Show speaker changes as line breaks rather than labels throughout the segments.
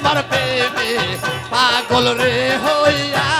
তোমার বেবি পাগল রে হইয়া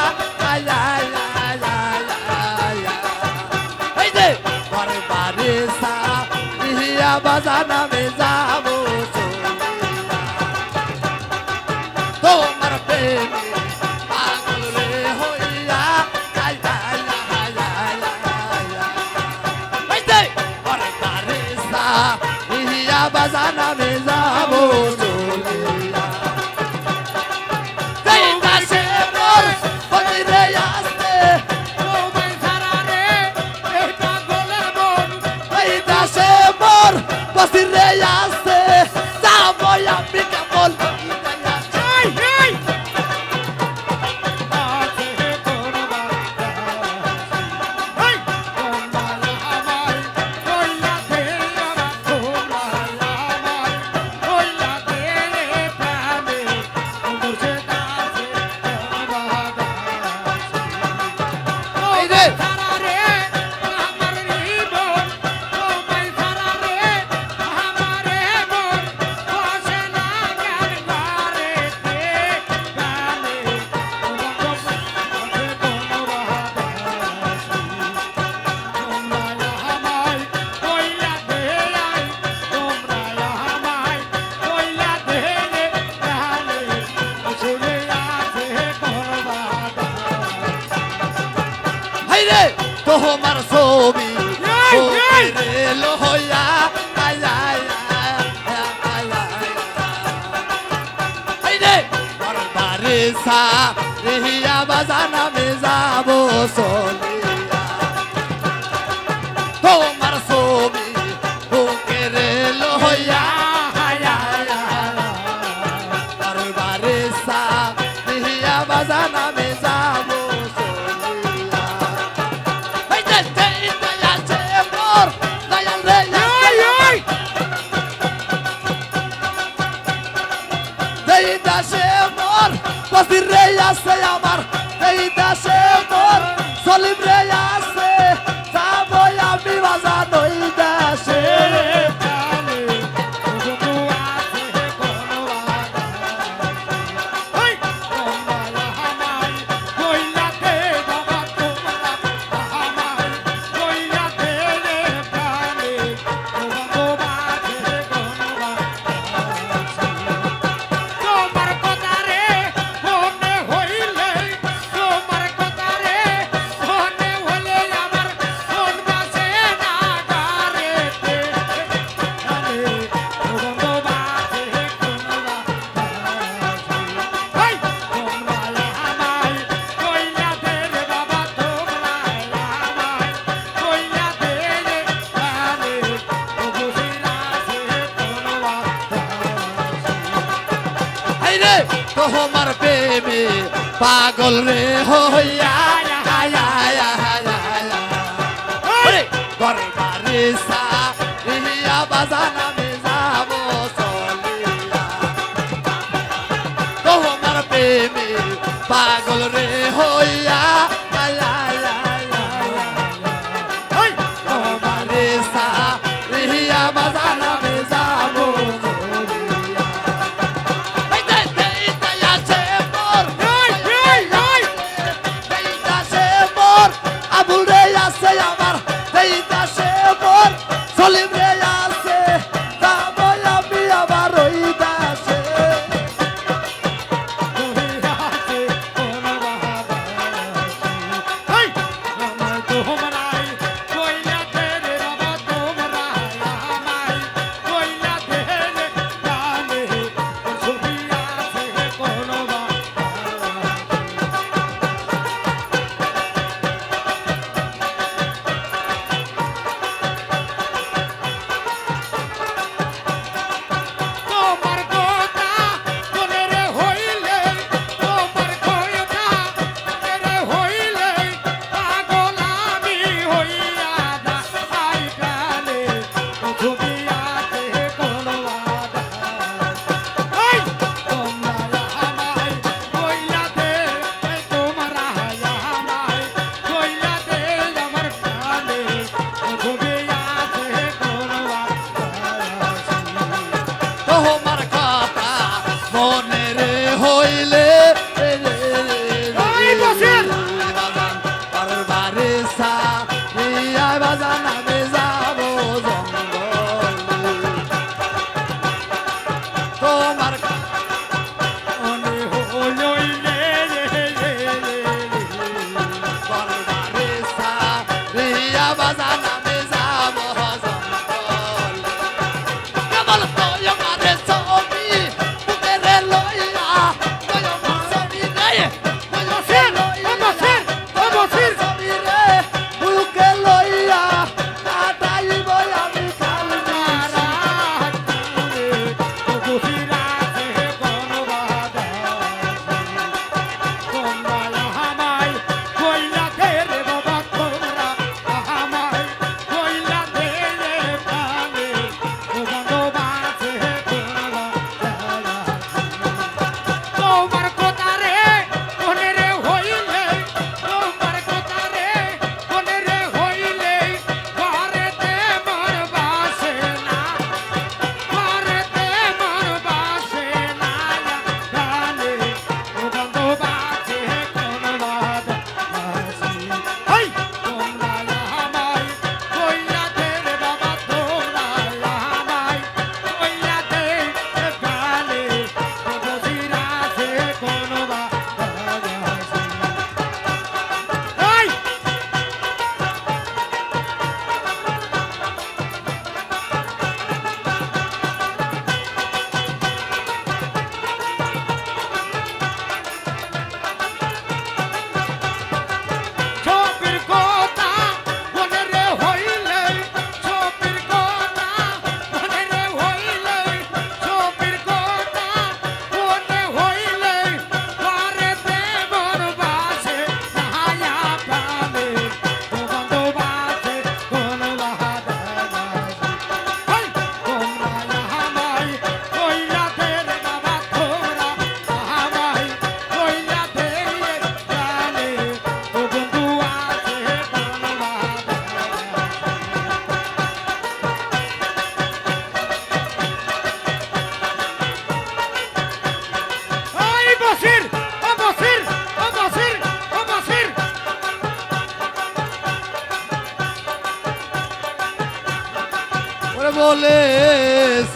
হাইরে তোমার
ছবি লহয়া বাজানা মে যাব সোনা বসির রে আছে আমার এই দেশে হাইরে
তোমার
প্রেমে পাগল রে হইয়া পাগল রে হইয়া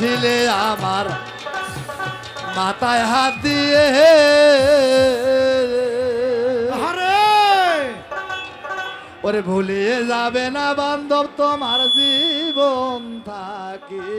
বলেছিলে আমার মাথায় হাত দিয়ে। ওরে ভুলিয়ে যাবে না বান্ধব তোমার জীবন থাকে।